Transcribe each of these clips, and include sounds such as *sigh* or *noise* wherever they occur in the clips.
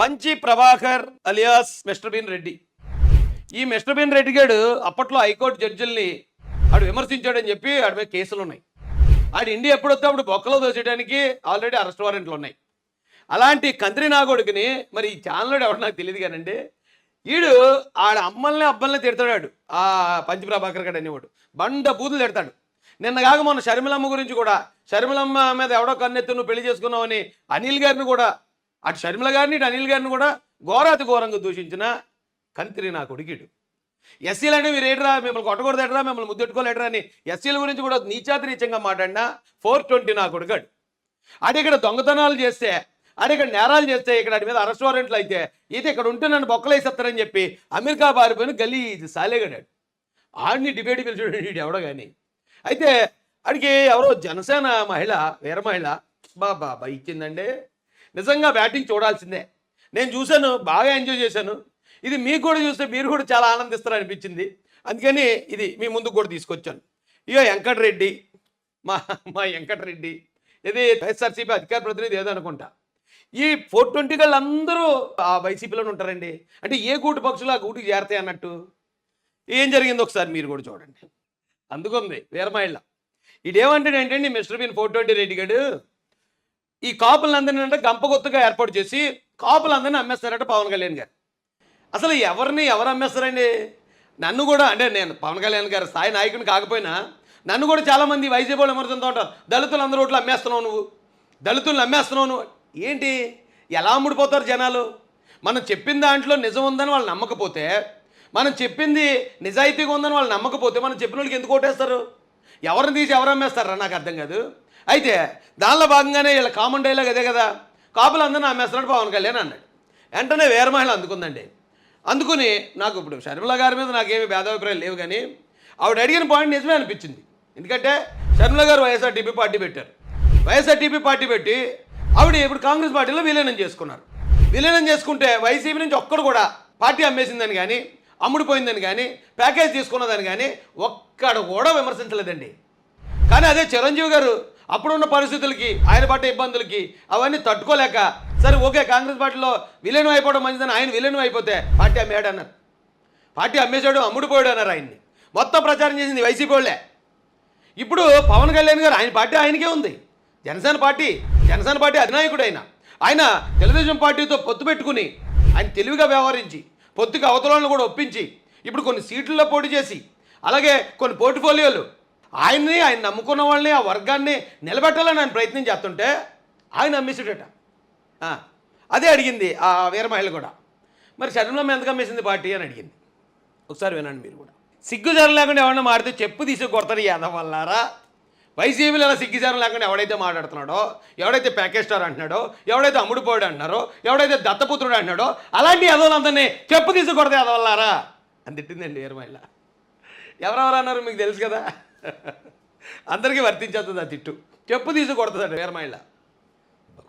పంచి Prabhakar alias mister Bean Reddy. ఈ mister Bean Reddy గారు అప్పట్లో హైకోర్టు జడ్జిల్ని ఆడు విమర్శించాడని చెప్పి ఆడి మీద కేసులు ఉన్నాయి ఆడు ఇండియా ఎప్పుడు వస్తే అప్పుడు బొక్కలో దోచేయడానికి ఆల్రెడీ అరెస్ట్ వారెంట్లు ఉన్నాయి. అలాంటి కంత్రి నాగోడుకుని మరి ఈ ఛానల్ ఎవరు నాకు తెలియదు కానండి. వీడు ఆడ అమ్మల్ని అబ్బల్ని తిడతాడు ఆ పంచి ప్రభాకర్ గడు అనేవాడు. బండ బూతులు తిడతాడు. నిన్న కాక మొన్న షర్మిలమ్మ గురించి కూడా షర్మిలమ్మ మీద ఎవడో కన్నెత్తును నువ్వు పెళ్ళి చేసుకున్నావని అనిల్ గారిని కూడా అటు షర్మిల గారిని ఇటు అనిల్ గారిని కూడా ఘోరాతి ఘోరంగా దూషించిన కంత్రి నా కొడుకుడు. ఎస్సీలు అంటే మీరు ఏడరా మిమ్మల్ని కొట్టకూడదేటరా మిమ్మల్ని ముద్దెట్టుకోలేటరా అని ఎస్సీల గురించి కూడా నీచాతి నీచంగా మాట్లాడినా ఫోర్ ట్వంటీ నా కొడుకాడు. అటు ఇక్కడ దొంగతనాలు చేస్తే అటు ఇక్కడ నేరాలు చేస్తే ఇక్కడ అటు మీద అరెస్ట్ వారెంట్లు అయితే ఇది ఇక్కడ ఉంటే నన్ను బొక్కలేసేస్తారని చెప్పి అమెరికా పారిపోయిన గలీ ఇది సాలేగడాడు. ఆడిని డిబేట్ పిలిచాడు ఎవడో కానీ అయితే అడిగి ఎవరో జనసేన మహిళ వీర మహిళ బా బాబా ఇచ్చిందండి. నిజంగా బ్యాటింగ్ చూడాల్సిందే. నేను చూశాను బాగా ఎంజాయ్ చేశాను. ఇది మీకు కూడా చూస్తే మీరు కూడా చాలా ఆనందిస్తారు అనిపించింది. అందుకని ఇది మీ ముందుకు కూడా తీసుకొచ్చాను. ఇయో వెంకటరెడ్డి మా మా వెంకటరెడ్డి. ఇది వైఎస్ఆర్సీపీ అధికార ప్రతినిధి ఏదో ఈ ఫోర్ ట్వంటీ గళ్ళు అందరూ ఆ వైసీపీలోనే ఉంటారండి. అంటే ఏ గూటి పక్షులు ఆ గూటికి చేరతాయి అన్నట్టు. ఏం జరిగిందో ఒకసారి మీరు కూడా చూడండి. అందుకుంది వీరమాయిళ్ళ ఇదేమంటాడు ఏంటండి mister Bean four twenty Reddy గడు? ఈ కాపులందరినీ అంటే గంపగొత్తుగా ఏర్పాటు చేసి కాపులందరినీ అమ్మేస్తారట పవన్ కళ్యాణ్ గారు. అసలు ఎవరిని ఎవరు అమ్మేస్తారండి? నన్ను కూడా అంటే నేను పవన్ కళ్యాణ్ గారు స్థాయి నాయకుని కాకపోయినా నన్ను కూడా చాలామంది వైసీపీ వాళ్ళు విమర్శిస్తూ ఉంటారు. దళితులు అందరూ ఓట్లు అమ్మేస్తున్నావు నువ్వు. దళితులను అమ్మేస్తున్నావు నువ్వు. ఏంటి? ఎలా అమ్ముడిపోతారు జనాలు? మనం చెప్పిన దాంట్లో నిజం ఉందని వాళ్ళు నమ్మకపోతే మనం చెప్పింది నిజాయితీగా ఉందని వాళ్ళు నమ్మకపోతే మనం చెప్పిన వాళ్ళకి ఎందుకు ఓటేస్తారు? ఎవరిని తీసి ఎవరు అమ్మేస్తారా? నాకు అర్థం కాదు. అయితే దానిలో భాగంగానే వీళ్ళ కామన్ డైలాగ్ అదే కదా. కాపులు అందరినీ అమ్మేస్తున్నాడు పవన్ కళ్యాణ్ అన్నాడు. వెంటనే వేరే అందుకుందండి. అందుకుని నాకు ఇప్పుడు షర్మిల గారి మీద నాకేమి భేదాభిప్రాయాలు లేవు కానీ ఆవిడ అడిగిన పాయింట్ నిజమే అనిపించింది. ఎందుకంటే షర్మిల గారు వైఎస్ఆర్టీపీ పార్టీ పెట్టారు. వైఎస్ఆర్టీపీ పార్టీ పెట్టి ఆవిడ ఇప్పుడు కాంగ్రెస్ పార్టీలో విలీనం చేసుకున్నారు. విలీనం చేసుకుంటే వైసీపీ నుంచి ఒక్కడు కూడా పార్టీ అమ్మేసిందని కానీ అమ్ముడిపోయిందని కానీ ప్యాకేజ్ తీసుకున్నదని కానీ ఒక్కడు కూడా విమర్శించలేదండి. కానీ అదే చిరంజీవి గారు అప్పుడున్న పరిస్థితులకి ఆయన పడ్డ ఇబ్బందులకి అవన్నీ తట్టుకోలేక సరే ఓకే కాంగ్రెస్ పార్టీలో విలీనం అయిపోవడం మంచిదని ఆయన విలీనం అయిపోతే పార్టీ అమ్మేయడు అన్నారు. పార్టీ అమ్మేశాడు అమ్ముడిపోయాడు అన్నారు ఆయన్ని. మొత్తం ప్రచారం చేసింది వైసీపీ వాళ్ళే. ఇప్పుడు పవన్ కళ్యాణ్ గారు ఆయన పార్టీ ఆయనకే ఉంది. జనసేన పార్టీ జనసేన పార్టీ అధినాయకుడు ఆయన ఆయన తెలుగుదేశం పార్టీతో పొత్తు పెట్టుకుని ఆయన తెలివిగా వ్యవహరించి పొత్తుకి అవతలను కూడా ఒప్పించి ఇప్పుడు కొన్ని సీట్లలో పోటీ చేసి అలాగే కొన్ని పోర్ట్ఫోలియోలు ఆయన్ని ఆయన నమ్ముకున్న వాళ్ళని ఆ వర్గాన్ని నిలబెట్టాలని ఆయన ప్రయత్నం చేస్తుంటే ఆయన అమ్మేసాడట అదే అడిగింది ఆ వీరమహిళ కూడా. మరి శరణం ఎందుకు అమ్మేసింది పార్టీ అని అడిగింది. ఒకసారి వినండి మీరు కూడా. సిగ్గుజారం లేకుండా ఎవరైనా మాడితే చెప్పు తీసి కొడతారు యాదవ్ వల్లారా వైసీపీలో అలా సిగ్గుజారం లేకుండా ఎవడైతే మాట్లాడుతున్నాడో ఎవడైతే ప్యాకేజ్ స్టార్ అంటున్నాడో ఎవడైతే అమ్ముడుపోయాడు అంటున్నారో ఎవడైతే దత్తపుత్రుడు అంటున్నాడో అలాంటి యాదవులందరినీ చెప్పు తీసి యాదవల్లారా అని తిట్టిందండి వీరమహిళ. ఎవరెవరు అన్నారు మీకు తెలుసు కదా? అందరికీ వర్తించేస్తుంది ఆ తిట్టు. చెప్పు తీసి కొడుతుందండి వీర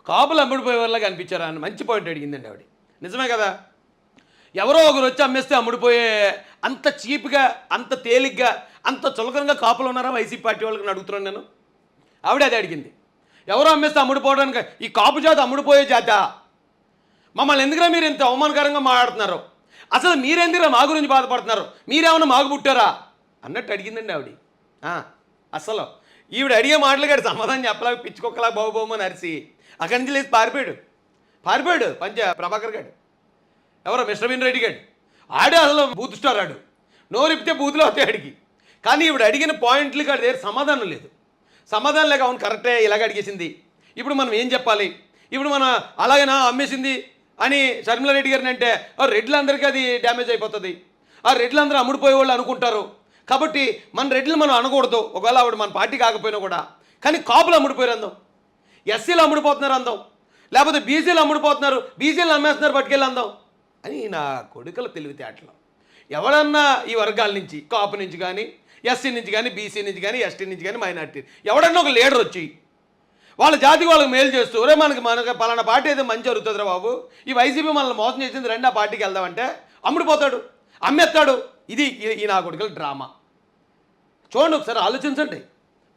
కాపులు అమ్ముడిపోయే వాళ్ళకి అనిపించారా అని మంచి పాయింట్ అడిగిందండి ఆవిడ. నిజమే కదా? ఎవరో ఒకరు వచ్చి అమ్మేస్తే అమ్ముడిపోయే అంత చీప్గా అంత తేలిగ్గా అంత చులకనగా కాపులు ఉన్నారా వైసీపీ పార్టీ వాళ్ళకి అడుగుతున్నాను నేను? ఆవిడ అది అడిగింది. ఎవరో అమ్మేస్తే అమ్ముడిపోవడానికి ఈ కాపు జాతి అమ్ముడిపోయే జాత? మమ్మల్ని ఎందుకురా మీరు ఇంత అవమానకరంగా మాట్లాడుతున్నారు? అసలు మీరెందుకురా మా గురించి బాధపడుతున్నారు? మీరేమన్నా మాకు పుట్టారా? అన్నట్టు అడిగిందండి ఆవిడ. అసలు ఈవిడ అడిగే మాటలు గారు సమాధానం చెప్పలేక పిచ్చుకొక్కలా బాబోమని అరిసి అక్కడి నుంచి లేచి పారిపోయాడు. పారిపోయాడు పంచ ప్రభాకర్ గారు ఎవరో మిస్టర్ బిన్ రెడ్డి గారు ఆడే అసలు బూత్ స్టార్ ఆడు. నోరిపితే బూత్లో వస్తాయి అడిగి కానీ ఈవిడ అడిగిన పాయింట్లు కాడి దగ్గర సమాధానం లేదు. సమాధానం లేక అవును కరెక్టే ఇలాగ అడిగేసింది. ఇప్పుడు మనం ఏం చెప్పాలి? ఇప్పుడు మన అలాగేనా అమ్మేసింది? అని షర్మిలా రెడ్డి గారిని అంటే రెడ్లందరికీ అది డ్యామేజ్ అయిపోతుంది. ఆ రెడ్లందరూ అమ్ముడిపోయే వాళ్ళు అనుకుంటారు. కాబట్టి మన రెడ్లు మనం అనకూడదు. ఒకవేళ ఆవిడ మన పార్టీ కాకపోయినా కూడా. కానీ కాపులు అమ్ముడిపోయారు అందం. ఎస్సీలు అమ్ముడిపోతున్నారు అందం. లేకపోతే బీసీలు అమ్ముడిపోతున్నారు. బీసీలు అమ్మేస్తున్నారు పట్టుకెళ్ళి అందం. అని నా కొడుకుల తెలివితేటలు. ఎవడన్నా ఈ వర్గాల నుంచి కాపు నుంచి కానీ ఎస్సీ నుంచి కానీ బీసీ నుంచి కానీ ఎస్టీ నుంచి కానీ మైనార్టీ ఎవడన్నా ఒక లీడర్ వచ్చి వాళ్ళ జాతికి వాళ్ళకి మేలు చేస్తూ రే మనకి మనకి పలానా పార్టీ అయితే మంచి జరుగుతుందిరా బాబు. ఈ వైసీపీ మనల్ని మోసం చేసింది రెండు ఆ పార్టీకి వెళ్దామంటే అమ్ముడిపోతాడు అమ్మేస్తాడు. ఇది ఈ- నా కొడుకుల డ్రామా. చూడండి ఒకసారి ఆలోచించండి.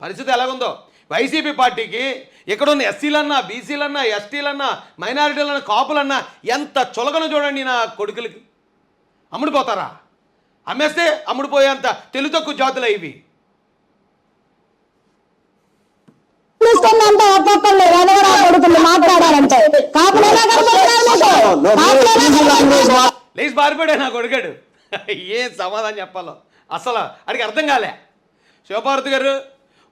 పరిస్థితి ఎలాగుందో? వైసీపీ పార్టీకి ఇక్కడ ఉన్న ఎస్సీలన్నా బీసీలన్నా ఎస్టీలన్నా మైనారిటీలన్నా కాపులన్నా ఎంత చులకన చూడండి నా కొడుకులకి. అమ్ముడుపోతారా? అమ్మేస్తే అమ్ముడుపోయేంత తెలుగు తక్కువ జాతులు ఇవి. లేచి పారిపోయాడు నా కొడుకాడు *laughs* ఏం సమాధానం చెప్పాలో? అసలు అడిగి అర్థం కాలే. శివపార్వతి గారు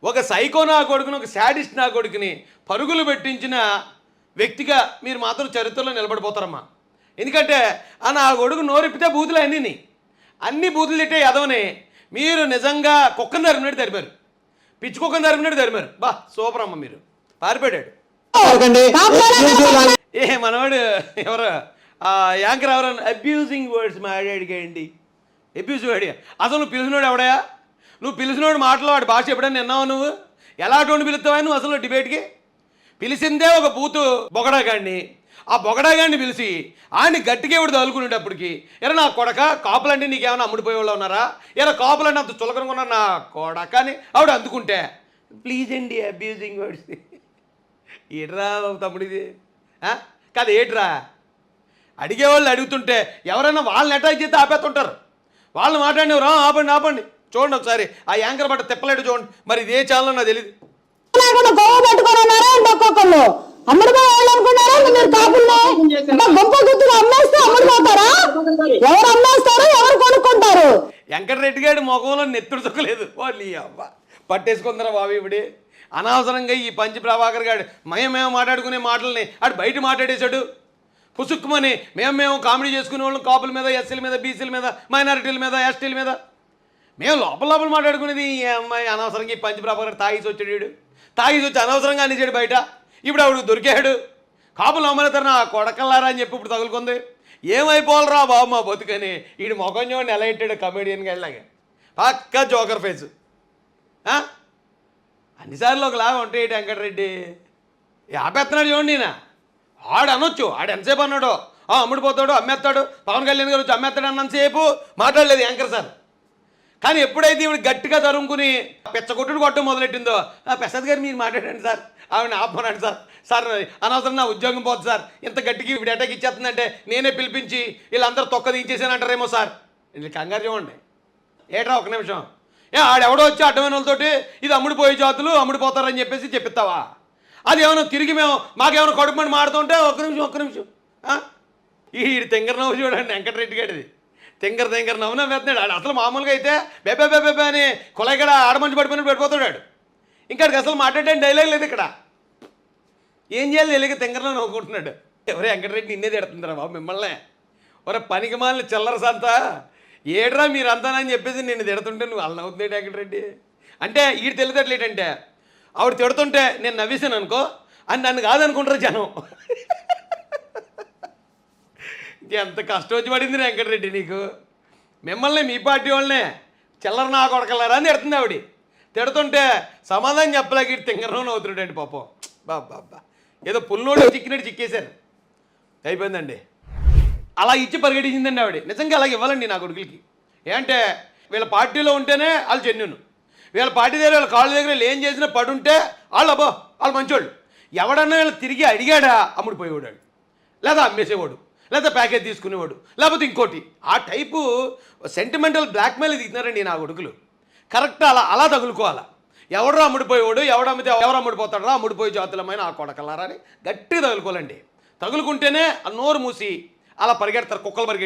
ఒక సైకో నా కొడుకుని ఒక శాడిస్ట్ నా కొడుకుని పరుగులు పెట్టించిన వ్యక్తిగా మీరు మాత్రం చరిత్రలో నిలబడిపోతారమ్మా. ఎందుకంటే ఆ నా కొడుకు నోరిప్పితే బూతులు అన్నీ అన్ని బూతులు తిట్టే యదవని మీరు నిజంగా కుక్కను తరిమినట్టు తరిపారు. పిచ్చి కుక్కను తరిమినట్టు తరిమారు బా సూపర్ అమ్మ మీరు. పారిపోయాడు. ఏ మనవాడు ఎవరు? యాంకర్ ఎవరన్నా అబ్యూజింగ్ వర్డ్స్ మాట్లాడికండి అబ్యూజ్ వాడి అసలు నువ్వు పిలిచినోడు ఎవడయా నువ్వు పిలిచినోడు మాటలో వాడి భాష ఎప్పుడైనా విన్నావు నువ్వు? ఎలాంటి అటువంటి పిలుస్తావా నువ్వు అసలు డిబేట్కి? పిలిచిందే ఒక బూతు బొగడాగాడిని. ఆ బొగడాగాడిని పిలిచి ఆడిని గట్టిగా ఇవిడు తగులుకునేటప్పటికి ఎరా నా కొడక కాపులంటే నీకేమైనా అమ్ముడిపోయే వాళ్ళు ఉన్నారా? ఎరా కాపులంటే అంత చులకనగా ఉన్నారు? నా కొడక అని ఆవిడ అందుకుంటే ప్లీజ్ అండి అబ్యూజింగ్ వర్డ్స్. *laughs* ఏట్రా తమ్ముడు ఇది కాదు ఏట్రా అడిగేవాళ్ళు అడుగుతుంటే ఎవరైనా వాళ్ళని అటాక్ చేస్తే ఆపేస్తుంటారు. వాళ్ళు మాట్లాడినవరు ఆపండి ఆపండి. చూడండి ఒకసారి ఆ యాంకర్ బట్ట తిప్పలేడు చూడండి. మరి ఇదే ఛానల్ నాకు తెలియదు వెంకటరెడ్డి గారి ముఖంలో నెత్తుడు చుక్కలేదు వాళ్ళు అబ్బ. పట్టేసుకుందరా బాబు ఇవిడి అనవసరంగా ఈ పంచి ప్రభాకర్ గారు మేము మేము మాట్లాడుకునే మాటల్ని అటు బయట మాట్లాడేశాడు. పుసుక్కుమని మేము మేము కామెడీ చేసుకునే వాళ్ళం కాపుల మీద ఎస్సీల మీద బీసీల మీద మైనారిటీల మీద ఎస్టీల మీద. మేము లోపల లోపల మాట్లాడుకునేది ఈ అమ్మాయి అనవసరంగా ఈ పంచి తాగిసి వచ్చాడు వీడు. తాగేసి వచ్చి అనవసరంగా అనేసాడు బయట. ఇప్పుడు ఆవిడకు దొరికాడు. కాపులు అమ్మలేతారు నా కొడకల్లారా అని చెప్పి ఇప్పుడు తగులుకుంది. ఏమైపోవాలరా బాబు మా బతుకని? వీడు మొఖం చూడండి ఎలా ఇట్టాడు కమెడియన్గా వెళ్ళాగా పక్కా జోకర్ ఫేస్ అన్నిసార్లు ఒకలాగా ఉంటాయి వెంకటరెడ్డి. ఆపేస్తున్నాడు చూడండి నా ఆడు అనొచ్చు ఆడు ఎంతసేపు అన్నాడు? ఆ, అమ్ముడిపోతాడు అమ్మేస్తాడు? పవన్ కళ్యాణ్ గారు వచ్చి అమ్మేస్తాడు అన్నంతసేపు? మాట్లాడలేదు యాంకర్ సార్. కానీ ఎప్పుడైతే ఈవిడ గట్టిగా తరుముకుని పెచ్చగొట్టుడు కొట్టడం మొదలెట్టిందో "ఆ, ప్రసాద్ గారు మీరు మాట్లాడండి సార్. ఆవిడ ఆపమనండి సార్. సార్ అనవసరం నా ఉద్యోగం పోతుంది సార్. ఇంత గట్టికి ఈవిడ అటాక్ ఇచ్చేస్తుందంటే నేనే పిలిపించి వీళ్ళందరూ తొక్క దించేసానంటారేమో సార్. వీళ్ళు కంగారు చూడండి. ఏట్రా ఒక నిమిషం? ఏ ఆడెవడో వచ్చి అడ్డమైన వాళ్ళతోటి ఇది అమ్ముడిపోయే జాతులు అమ్ముడిపోతారని చెప్పేసి చెప్పిస్తావా? అది ఏమైనా తిరిగి మేము మాకేమైనా కడుపుమని మాడుతుంటే ఒక్క నిమిషం ఒక్క నిమిషం. ఈ తింగర నవ్వు చూడండి వెంకటరెడ్డి గారిది. తింగర తింగర నవ్వు నవ్వేస్తున్నాడు. ఆడు అసలు మామూలుగా అయితే బెబ్బే బెబ్బే బెబ్బే అని కులగడ ఆడమంచి పడిపోయినట్టు పడిపోతాడు ఇంకా అసలు మాట్లాడే డైలాగ్ లేదు ఇక్కడ. ఏం చేయాలి? తెలియక తింగరలో నవ్వుకుంటున్నాడు. ఎవరే వెంకటరెడ్డి నిన్నే తిడుతుందిరా బాబు మిమ్మల్ని? ఒరే పనికి మాలిన చిల్లర అంతా ఏడ్రా మీరు అంతానని చెప్పేసి నేను తిడుతుంటే నువ్వు వాళ్ళు నవ్వుతున్నాడు వెంకటరెడ్డి. అంటే ఈడు తెలియదట్లేటంటే ఆవిడ తిడుతుంటే నేను నవ్వేశాను అనుకో అని నన్ను కాదనుకుంటారు జనం. ఎంత కష్టం వచ్చి పడింది వెంకటరెడ్డి నీకు. మిమ్మల్ని మీ పార్టీ వాళ్ళనే చిల్లర నా కొడకలరా అని తిడుతుంది ఆవిడ. తిడుతుంటే సమాధానం చెప్పలేక ఇటు తింగరం అవుతున్నాడండి పాపం. బాబా ఏదో పుల్లోడు చిక్కినట్టు చిక్కేశారు. అయిపోయిందండి. అలా ఇచ్చి పరిగెట్టించిందండి ఆవిడ. నిజంగా అలాగే ఇవ్వాలండి నా కొడుకులకి. ఏంటంటే వీళ్ళ పార్టీలో ఉంటేనే వాళ్ళు జెన్యును. వీళ్ళ పార్టీ దగ్గర వీళ్ళ కాళ్ళ దగ్గర వీళ్ళు ఏం చేసినా పడుంటే వాళ్ళు అబ్బో వాళ్ళు మంచోళ్ళు. ఎవడన్నా వీళ్ళు తిరిగి అడిగాడా? అమ్ముడు పోయేవాడు. లేదా అమ్మేసేవాడు. లేదా ప్యాకేజ్ తీసుకునేవాడు. లేకపోతే ఇంకోటి. ఆ టైపు సెంటిమెంటల్ బ్లాక్మెయిల్ దిగుతున్నారండి నా కొడుకులు. కరెక్ట్ అలా అలా తగులుకోవాలా. ఎవడో అమ్ముడిపోయేవాడు ఎవడు అమ్మితే ఎవరు అమ్ముడిపోతాడో అమ్ముడిపోయే జాతులమైన ఆ కొడకలారా అని గట్టిగా తగులుకోవాలండి. తగులుకుంటేనే ఆ నోరు మూసి అలా పరిగెడతారు కుక్కలు పరిగెట్టి